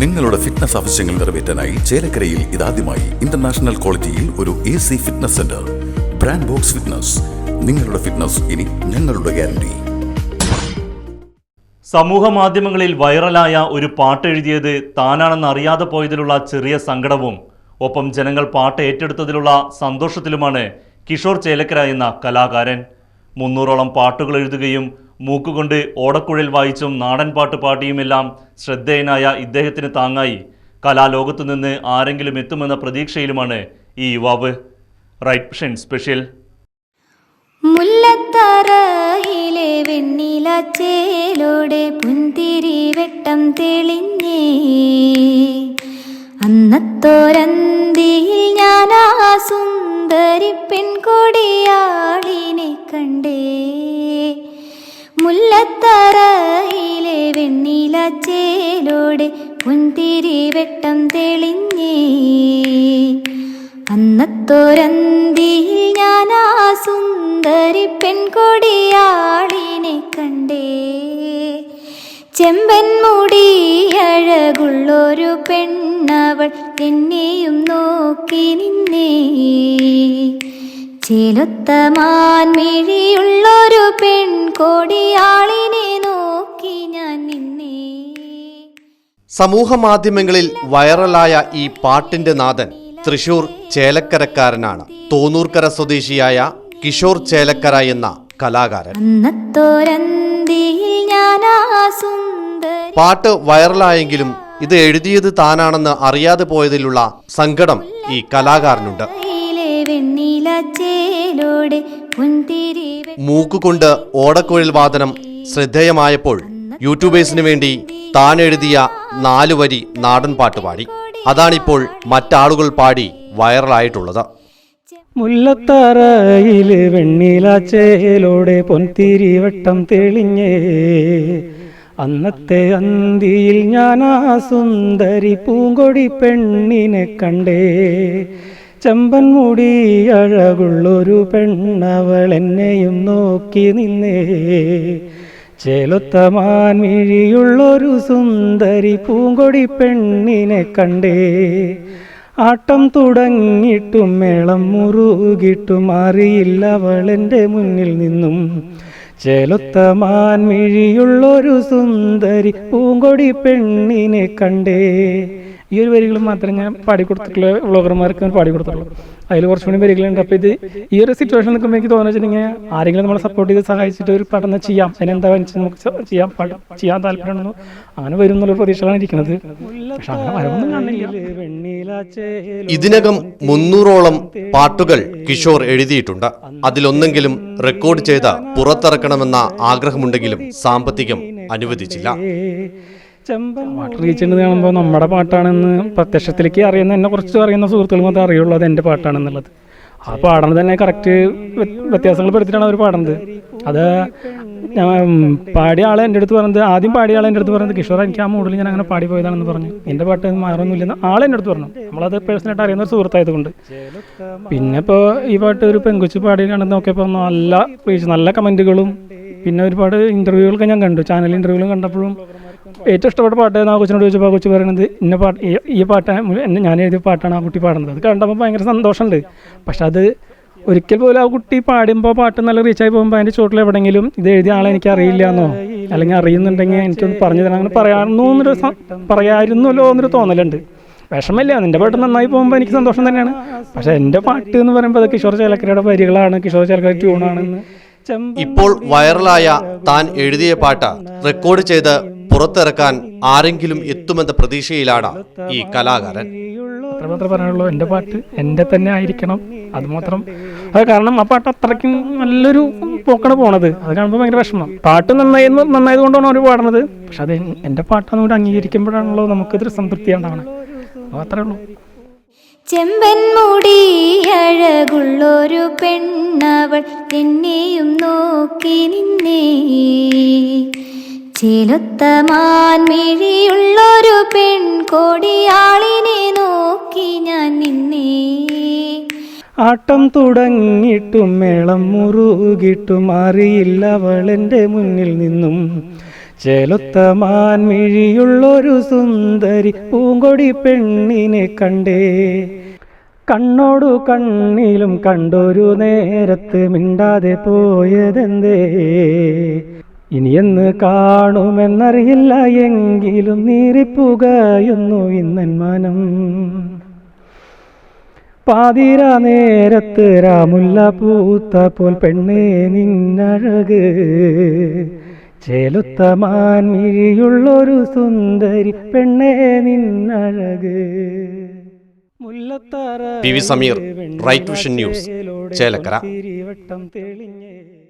നിങ്ങളുടെ ഫിറ്റ്നസ് ആവശ്യങ്ങൾ നിറവേറ്റാനായി ചേലക്കരയിൽ ഇതാദ്യമായി ഇന്റർനാഷണൽ ക്വാളിറ്റിയിൽ ഒരു A C fitness centre brand box fitness നിങ്ങളുടെ ഫിറ്റ്നസ് ഇനി ഞങ്ങളുടെ ഗ്യാരണ്ടി സമൂഹ മാധ്യമങ്ങളിൽ വൈറലായ ഒരു പാട്ട് എഴുതിയത് താനാണെന്ന് അറിയാതെ പോയതിലുള്ള ചെറിയ സങ്കടവും ഒപ്പം ജനങ്ങൾ പാട്ട് ഏറ്റെടുത്തതിലുള്ള സന്തോഷത്തിലുമാണ് കിഷോർ ചേലക്കര എന്ന കലാകാരൻ. മുന്നൂറോളം പാട്ടുകൾ എഴുതുകയും മൂക്കുകൊണ്ട് ഓടക്കുഴൽ വായിച്ചും നാടൻ പാട്ട് പാടിയുമെല്ലാം ശ്രദ്ധേയനായ ഇദ്ദേഹത്തിന് താങ്ങായി. കലാലോകത്തു നിന്ന് ആരെങ്കിലും എത്തുമെന്ന പ്രതീക്ഷയിലുമാണ് ഈ യുവാവ്. റൈറ്റ് ഷൻ സ്പെഷ്യൽ. മുല്ലത്തറയിലെ വെണ്ണില ചേലോടെ പുന്തിരി വെട്ടം തെളിഞ്ഞേ. അന്നത്തോരന്തിയിൽ ഞാൻ സുന്ദരി പെൺകൊടിയാളിനെ കണ്ടേ മുല്ലത്തറയിലെ വെണ്ണില ചേലോടെ പുന്തിരി വെട്ടം തെളിഞ്ഞേ. അന്നത്തോരന്തിയിൽ ഞാൻ ആ സുന്ദരി പെൺകൊടിയാളിനെ കണ്ടേ. ചെമ്പൻ മുടി അഴകുള്ളൊരു പെണ്ണവൾ എന്നെയും നോക്കി നിന്നേ. ചേലൊത്ത മിഴിയുള്ളൊരു പെൺകോടിയാളിനെ നോക്കി ഞാൻ നിന്നേ. സമൂഹ മാധ്യമങ്ങളിൽ വൈറലായ ഈ പാട്ടിന്റെ നാഥൻ തൃശൂർ ചേലക്കരക്കാരനാണ്. തോന്നൂർക്കര സ്വദേശിയായ കിഷോർ ചേലക്കര എന്ന കലാകാരൻ. പാട്ട് വൈറലായെങ്കിലും ഇത് എഴുതിയത് താനാണെന്ന് അറിയാതെ പോയതിലുള്ള സങ്കടം ഈ കലാകാരനുണ്ട്. മൂക്കുകൊണ്ട് ഓടക്കുഴൽ വാദനം ശ്രദ്ധേയമായപ്പോൾ യൂട്യൂബേഴ്സിന് വേണ്ടി താൻ എഴുതിയ നാലു വരി നാടൻ പാട്ട് പാടി. അതാണിപ്പോൾ മറ്റാളുകൾ പാടി വൈറലായിട്ടുള്ളത്. മുല്ലത്തറയിൽ വെണ്ണില ചേലോടെ പൊൻതിരി വട്ടം തെളിഞ്ഞേ. അന്നത്തെ അന്തിയിൽ ഞാൻ ആ സുന്ദരി പൂങ്കൊടി പെണ്ണിനെ കണ്ടേ. ചെമ്പൻ മുടി അഴകുള്ളൊരു പെണ്ണവൾ എന്നെയും നോക്കി നിന്നേ. ചേലുത്തമാൻ മിഴിയുള്ളൊരു സുന്ദരി പൂങ്കൊടി പെണ്ണിനെ കണ്ടേ. ആട്ടം തുടങ്ങിയിട്ടും മേളം മുറുകിട്ടും അറിയില്ല മുന്നിൽ നിന്നും. ചേലുത്തമാൻ മിഴിയുള്ളൊരു സുന്ദരി പൂങ്കൊടി പെണ്ണിനെ കണ്ടേ. ഈ ഒരു വരികൾ മാത്രമേ ഞാൻ പാടിക്കൊടുത്തിട്ടുള്ള വ്ളോഗർമാർക്ക് ഞാൻ പാടിക്കൊടുത്തുള്ളൂ അതിൽ കുറച്ചുകൂടി വരികളുണ്ട്. അപ്പോൾ ഇത് ഈ ഒരു സിറ്റുവേഷൻ നിൽക്കുമ്പോൾ എനിക്ക് തോന്നുന്നത് വെച്ചിട്ടുണ്ടെങ്കിൽ ആരെങ്കിലും നമ്മളെ സപ്പോർട്ട് ചെയ്ത് സഹായിച്ചിട്ട് ഒരു പഠനം ചെയ്യാം. അതിനെന്താ വെച്ചാൽ നമുക്ക് ചെയ്യാം. ചെയ്യാൻ താല്പര്യമുണ്ടെന്ന് അങ്ങനെ വരും എന്നുള്ള പ്രതീക്ഷകളാണ് ഇരിക്കുന്നത്. ഇതിനകം മുന്നൂറോളം പാട്ടുകൾ കിഷോർ എഴുതിയിട്ടുണ്ട്. അതിലൊന്നെങ്കിലും റെക്കോർഡ് ചെയ്ത് പുറത്തിറക്കണമെന്ന ആഗ്രഹമുണ്ടെങ്കിലും സാമ്പത്തികം അനുവദിച്ചില്ല. പാട്ട് റീച്ച് കാണുമ്പോൾ നമ്മുടെ പാട്ടാണെന്ന് പ്രത്യക്ഷത്തിലേക്ക് അറിയുന്ന എന്നെ കുറിച്ച് അറിയുന്ന സുഹൃത്തുക്കൾ മാത്രമേ അറിയുള്ളൂ അത് എന്റെ പാട്ടാണെന്നുള്ളത്. ആ പാടണത് തന്നെ കറക്റ്റ് വ്യത്യാസങ്ങൾ പെടുത്തിയിട്ടാണ് അവർ പാടുന്നത്. അത് പാടിയ ആളെ എന്റെ അടുത്ത് പറഞ്ഞത് ആദ്യം പാടിയ ആളെ എന്റെ അടുത്ത് പറഞ്ഞത് കിഷോർ എനിക്ക് ആ മൂഡിൽ ഞാൻ അങ്ങനെ പാടി പോയതാണെന്ന് പറഞ്ഞു. എന്റെ പാട്ട് മാറൊന്നുമില്ലെന്ന് ആളെ എന്റെ അടുത്ത് പറഞ്ഞു. നമ്മളത് പേഴ്സണായിട്ട് അറിയുന്ന ഒരു സുഹൃത്തായതുകൊണ്ട്. പിന്നെ ഇപ്പോൾ ഈ പാട്ട് ഒരു പെങ്കുച്ച് പാടി കണ്ടെന്ന് നോക്കിയപ്പോൾ നല്ല നല്ല കമന്റുകളും പിന്നെ ഒരുപാട് ഇന്റർവ്യൂകളൊക്കെ ഞാൻ കണ്ടു. ചാനൽ ഇന്റർവ്യൂകളും കണ്ടപ്പോഴും ഏറ്റവും ഇഷ്ടപ്പെട്ട പാട്ട് ആ കൊച്ചിനോട് ചോദിച്ചപ്പോൾ ആ കൊച്ചു പറയുന്നത് ഇന്ന പാട്ട് ഈ- പാട്ട് ഞാൻ എഴുതിയ പാട്ടാണ് ആ കുട്ടി പാടുന്നത്. അത് കണ്ടപ്പോൾ ഭയങ്കര സന്തോഷമുണ്ട്. പക്ഷെ അത് ഒരിക്കൽ പോലും ആ കുട്ടി പാടുമ്പോൾ പാട്ട് നല്ല റീച്ചായി പോകുമ്പോൾ അതിന്റെ ചോട്ടിൽ എവിടെയെങ്കിലും ഇത് എഴുതിയ ആളെ എനിക്ക് അറിയില്ല എന്നോ അല്ലെങ്കിൽ അറിയുന്നുണ്ടെങ്കിൽ എനിക്കൊന്ന് പറഞ്ഞു തരാം അങ്ങനെ പറയാമെന്നോ എന്നൊരു പറയായിരുന്നല്ലോ എന്നൊരു തോന്നലുണ്ട്. വിഷമമില്ല നിന്റെ പാട്ട് നന്നായി പോകുമ്പോൾ എനിക്ക് സന്തോഷം തന്നെയാണ്. പക്ഷേ എന്റെ പാട്ട് എന്ന് പറയുമ്പോൾ അത് കിഷോർ ചേലക്കരയുടെ വരികളാണ് കിഷോർ ചേലക്കര ട്യൂണാണെന്ന് ഇപ്പോൾ വൈറലായ താൻ എഴുതിയ പാട്ട് റെക്കോർഡ് ചെയ്ത് പുറത്തിറക്കാൻ ആരെങ്കിലും എത്തുമെന്ന പ്രതീക്ഷയിലാണ് ഈ കലാകാരൻ. അത്ര മാത്രമേ പറയാനുള്ളൂ എന്റെ പാട്ട് എന്റെ തന്നെ ആയിരിക്കണം. അതുമാത്രം അത് കാരണം ആ പാട്ട് അത്രയ്ക്കും നല്ലൊരു പോക്കാണ് പോണത്. അത് കാണുമ്പോൾ ഭയങ്കര വിഷമം. പാട്ട് നന്നായി നന്നായത് കൊണ്ടാണ് അവർ പാടുന്നത്. പക്ഷെ അത് എന്റെ പാട്ടാന്ന് കൂടി അംഗീകരിക്കുമ്പോഴാണല്ലോ നമുക്കിതൊരു സംതൃപ്തി ഉണ്ടാവണം അത് അത്രേ ഉള്ളൂ. ചെമ്പൻ മുടി അഴകുള്ളൊരു പെണ്ണവൾ എന്നെയും നോക്കി നിന്നേ. ചേലൊത്ത മാൻമിഴിയുള്ളൊരു പെൺകോടിയാളിനെ നോക്കി ഞാൻ നിന്നെ. ആട്ടം തുടങ്ങിയിട്ടും മേളം മുറുകിട്ടും അറിയില്ല അവളെന്റെ മുന്നിൽ നിന്നും. ചേലൊത്ത മാൻമിഴിയുള്ളൊരു സുന്ദരി പൂങ്കൊടി പെണ്ണിനെ കണ്ടേ. കണ്ണോടു കണ്ണിലും കണ്ടൊരു നേരത്ത് മിണ്ടാതെ പോയതെന്തേ. ഇനിയെന്ന് കാണുമെന്നറിയില്ല എങ്കിലും നീറിപ്പുകയുന്നു ഇന്നൻ മനം പാതിര നേരത്ത് രാമുല്ല പൂത്ത പോൽ പെണ്ണേ നിന്നഴക്. ചേലുത്തമാൻ മിഴിയുള്ളൊരു സുന്ദരി പെണ്ണേ നിന്നഴക്. Mullathara P V Sameer, right vision news, Chelakkara.